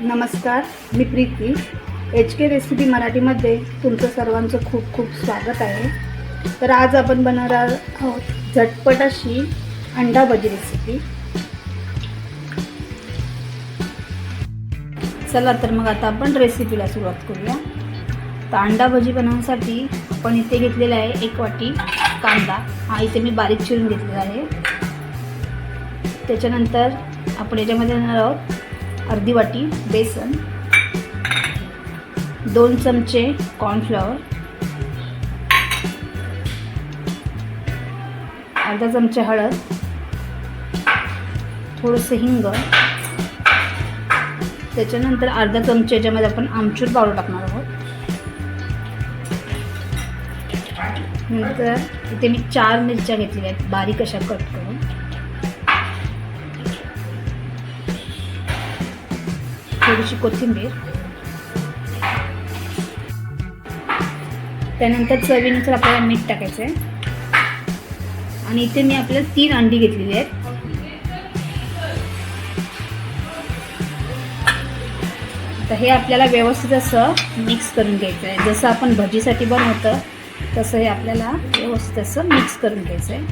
नमस्कार मी Preeti. H K recipe मराठीमध्ये तुमचं सर्वांचं खूप खूप स्वागत आहे. तर आज आपण बनवणार आहोत झटपट अशी अंडा भजी रेसिपी. चला तर मग आता आपण रेसिपीला सुरुवात करूया. तर अंडा भजी बनवण्यासाठी आपण इथे घेतलेला आहे एक वाटी कांदा. हा इथे मी बारीक चिरून घेतलेला आहे. त्याच्यानंतर आपण याच्यामध्ये येणार आहोत अर्धी वाटी बेसन दोन चमचे कॉर्नफ्लॉवर अर्धा चमचे हळद थोडंसं हिंग त्याच्यानंतर अर्धा चमचे याच्यामध्ये आपण आमचूर पावडर टाकणार आहोत. नंतर इथे मी चार मिरच्या घेतलेल्या आहेत बारीक अशा कट करून. थोडीशी कोथिंबीर. त्यानंतर चवीनुसार आपल्याला मीठ टाकायचं आहे आणि इथे मी आपल्याला तीन अंडी घेतलेली आहेत. तर हे आपल्याला व्यवस्थित असं मिक्स करून घ्यायचं आहे जसं आपण भजीसाठी बनवतं तसं हे आपल्याला व्यवस्थित असं मिक्स करून घ्यायचं आहे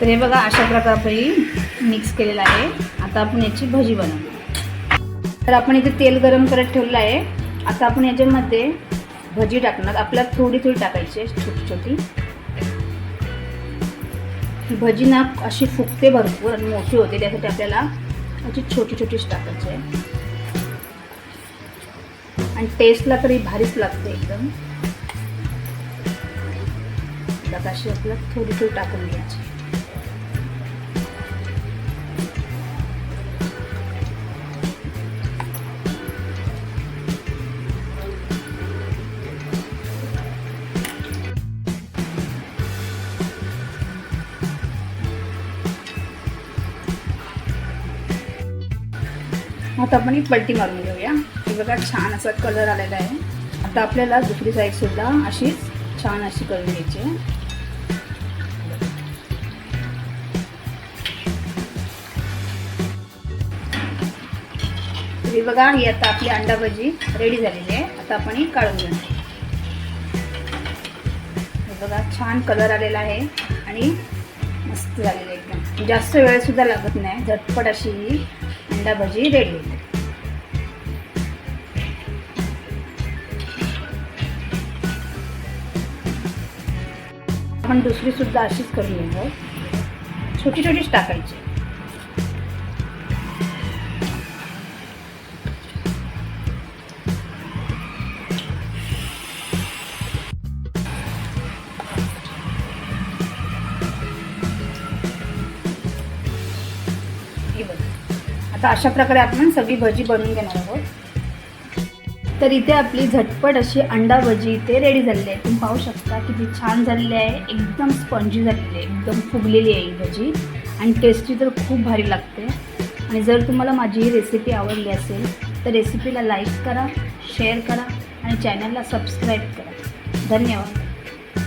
तर हे बघा अशा प्रकारे मिक्स केलेलं आहे. आता आपण याची भजी बनवू. तर आपण इथे तेल गरम करत ठेवलं आहे. आता आपण याच्यामध्ये भजी टाकणार. आपल्याला थोडी थोडी टाकायची आहे छोटी छोटी. ही भजी ना अशी फुगते भरपूर आणि मोठी होते त्यासाठी आपल्याला अशी छोटी छोटीच टाकायची आहे. आणि टेस्टला तरी भारीच लागते एकदम. अशी आपल्याला थोडी थोडी टाकून घ्यायची. आता आपण ही पलटी मारून घेऊया. हे बघा छान असा कलर आलेला आहे. आता आपल्याला दुसरी साईडसुद्धा अशीच छान अशी करून घ्यायची आहे. हे बघा ही आता आपली अंडा भजी रेडी झालेली आहे. आता आपण ही काढून घेऊ हे बघा छान कलर आलेला आहे आणि मस्त झालेली आहे एकदम. जास्त वेळ सुद्धा लागत नाही. झटपट अशी ही अंडा भजी रेडी होते आपण दुसरी सुद्धा अशीच करून घेऊ. छोटी छोटीच टाकायची. आता अशा प्रकारे आपण सगळी भजी बनवून घेणार आहोत. तर इथे आपली झटपट अशी अंडा भजी इथे रेडी झालेली आहे. तुम्ही पाहू शकता किती छान झालेली आहे. एकदम स्पंजी झालेली आहे. एकदम फुगलेली आहे ही भजी. आणि टेस्टी तर खूप भारी लागते. आणि जर तुम्हाला माझी ही रेसिपी आवडली असेल तर रेसिपीला लाईक करा शेअर करा आणि चॅनलला सबस्क्राईब करा. धन्यवाद.